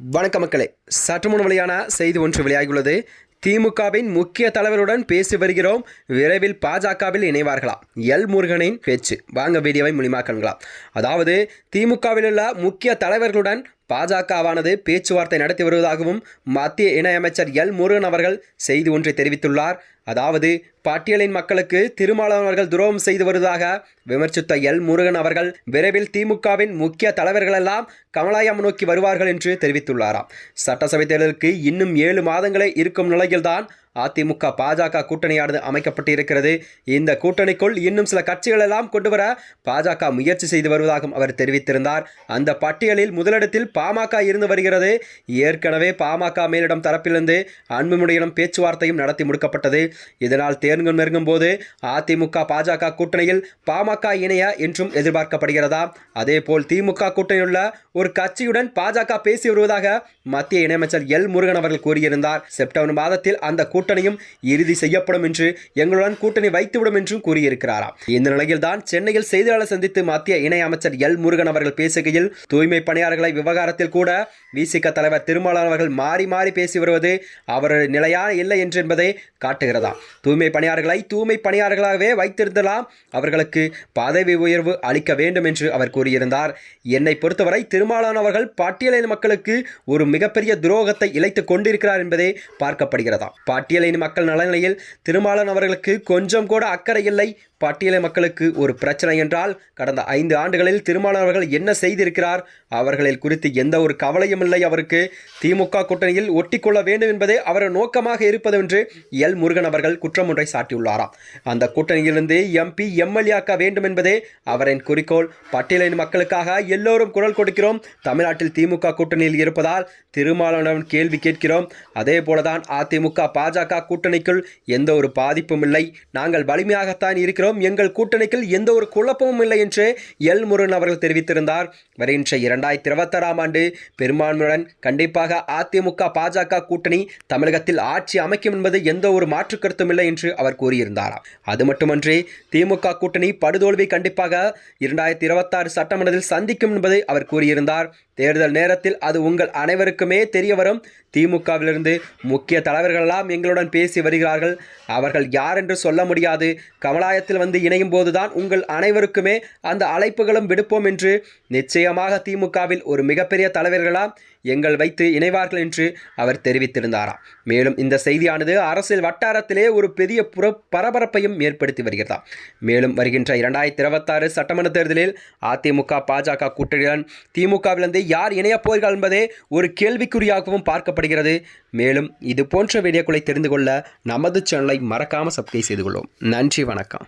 வணக்க மக்களே சற்று முன் வெளியான செய்தி ஒன்று வெளியாகியுள்ளது. திமுகவின் முக்கிய தலைவருடன் பேசி வருகிறோம். விரைவில் பாஜகவில் இணைவார்களா? எல் முருகனின் பேச்சு. வாங்க வீடியோவை மூலியமாக காண்கலாம் அதாவது திமுகவில் உள்ள முக்கிய தலைவர்களுடன் பாஜகவானது பேச்சுவார்த்தை நடத்தி வருவதாகவும் மத்திய இணையமைச்சர் எல் முருகன் அவர்கள் செய்தி ஒன்றை தெரிவித்துள்ளார். அதாவது பட்டியலின் மக்களுக்கு திருமாவளவன் துரோகம் செய்து வருவதாக விமர்சித்த எல் முருகன் அவர்கள் விரைவில் திமுகவின் முக்கிய தலைவர்களெல்லாம் கமலாயம் நோக்கி வருவார்கள் என்று தெரிவித்துள்ளாராம். சட்டசபை தேர்தலுக்கு இன்னும் ஏழு மாதங்களே இருக்கும் நிலையில்தான் அதிமுக பாஜக கூட்டணியானது அமைக்கப்பட்டு இருக்கிறது இந்த கூட்டணிக்குள் இன்னும் சில கட்சிகள் எல்லாம் கொண்டு வர பாஜக முயற்சி செய்து வருவதாகவும் அவர் தெரிவித்திருந்தார். அந்த பட்டியலில் முதலிடத்தில் பாமக இருந்து வருகிறது. ஏற்கனவே பாமக மேலிடம் தரப்பிலிருந்து அன்புமுடியிடம் பேச்சுவார்த்தையும் நடத்தி முடிக்கப்பட்டது. இதனால் தேர்ந்தும் நெருங்கும் போது அதிமுக பாஜக கூட்டணியில் பாமக இணைய என்றும் எதிர்பார்க்கப்படுகிறதா? அதேபோல் திமுக கூட்டணியுள்ள ஒரு கட்சியுடன் பாஜக பேசி வருவதாக மத்திய இணையமைச்சர் எல் முருகன் அவர்கள் கூறியிருந்தார். செப்டம்பர் மாதத்தில் அந்த கூட்டணியும் இறுதி செய்யப்படும் என்று எங்களுடன் கூட்டணி வைத்துவிடும் என்றும் கூறியிருக்கிறாராம். இந்த நிலையில்தான் சென்னையில் செய்தியாளர் சந்தித்து மத்திய இணை அமைச்சர் எல் முருகன் அவர்கள் பேசுகையில் தூய்மை பணியாளர்களை விவகாரத்தில் கூட விசிக தலைவர் திருமாவளவன் அவர்கள் மாறி மாறி பேசி வருவது அவரது நிலையான இல்லை என்று என்பதை காட்டுகிறதா. தூய்மை பணியாளர்களை தூய்மை பணியாளர்களாகவே வைத்திருந்தலாம். அவர்களுக்கு பதவி உயர்வு அளிக்க வேண்டும் என்று அவர் கூறியிருந்தார். என்னை பொறுத்தவரை திருமாவளவன் அவர்கள் பட்டியலின மக்களுக்கு ஒரு மிகப்பெரிய துரோகத்தை இழைத்துக் கொண்டிருக்கிறார் என்பதே பார்க்கப்படுகிறதா. பட்டியலின மக்கள் நலநிலையில் திருமாவளவன் அவர்களுக்கு கொஞ்சம் கூட அக்கறை இல்லை. பட்டியலை மக்களுக்கு ஒரு பிரச்சனை என்றால் கடந்த ஐந்து ஆண்டுகளில் திருமாவளவர்கள் என்ன செய்திருக்கிறார்? அவர்களில் குறித்து எந்த ஒரு கவலையும் இல்லை அவருக்கு. திமுக கூட்டணியில் ஒட்டிக்கொள்ள வேண்டும் என்பதே அவர் நோக்கமாக இருப்பது என்று எல். முருகன் அவர்கள் குற்றம் ஒன்றை சாட்டியுள்ளாராம். அந்த கூட்டணியிலிருந்து எம்பி எம்எல்ஏக்க வேண்டும் என்பதே அவரின் குறிக்கோள். பட்டியலின் மக்களுக்காக எல்லோரும் குரல் கொடுக்கிறோம். தமிழ்நாட்டில் திமுக கூட்டணியில் இருப்பதால் திருமாவளவன் கேள்வி கேட்கிறோம். அதே போலதான் அதிமுக பாஜக கூட்டணிக்குள் எந்த ஒரு பாதிப்பும் இல்லை. நாங்கள் வலிமையாகத்தான் இருக்கிறோம். எங்கள் கூட்டணிக்கு எந்த ஒரு குழப்பமும் இல்லை என்று எல் முருகன் அவர்கள் தெரிவித்திருந்தார். வருகின்ற இரண்டாயிரத்தி இருபத்தாறாம் ஆண்டு பெரும்பான்மையுடன் கண்டிப்பாக அதிமுக பாஜக கூட்டணி தமிழகத்தில் ஆட்சி அமைக்கும் என்பது எந்த ஒரு மாற்று கருத்தும் இல்லை என்று அவர் கூறியிருந்தாராம் அது மட்டுமன்றி திமுக கூட்டணி படுதோல்வி கண்டிப்பாக இரண்டாயிரத்தி இருபத்தாறு சட்டமன்றத்தில் சந்திக்கும் என்பதை அவர் கூறியிருந்தார். தேர்தல் நேரத்தில் அது உங்கள் அனைவருக்குமே தெரிய வரும். திமுகவிலிருந்து முக்கிய தலைவர்களெல்லாம் எங்களுடன் பேசி வருகிறார்கள். அவர்கள் யார் என்று சொல்ல முடியாது. கமலாயத்தில் வந்து இணையும் போதுதான் உங்கள் அனைவருக்குமே அந்த அழைப்புகளும் விடுப்போம் என்று நிச்சயமாக திமுகவில் ஒரு மிகப்பெரிய தலைவர்களாம் எங்கள் வைத்து இணைவார்கள் என்று அவர் தெரிவித்திருந்தாராம். மேலும் இந்த செய்தியானது அரசியல் வட்டாரத்திலே ஒரு பெரிய புற பரபரப்பையும் ஏற்படுத்தி வருகிறதா மேலும் வருகின்ற இரண்டாயிரத்தி இருபத்தாறு சட்டமன்ற தேர்தலில் அதிமுக பாஜக கூட்டணியுடன் திமுகவிலிருந்து யார் இணையப் போகிறார்கள் என்பதே ஒரு கேள்விக்குறியாகவும் பார்க்கப்படுகிறது. மேலும் இது போன்ற வீடியோக்களை தெரிந்து கொள்ள நமது சேனலை மறக்காமல் சப்ஸ்கிரைப் செய்து கொள்ளும். நன்றி வணக்கம்.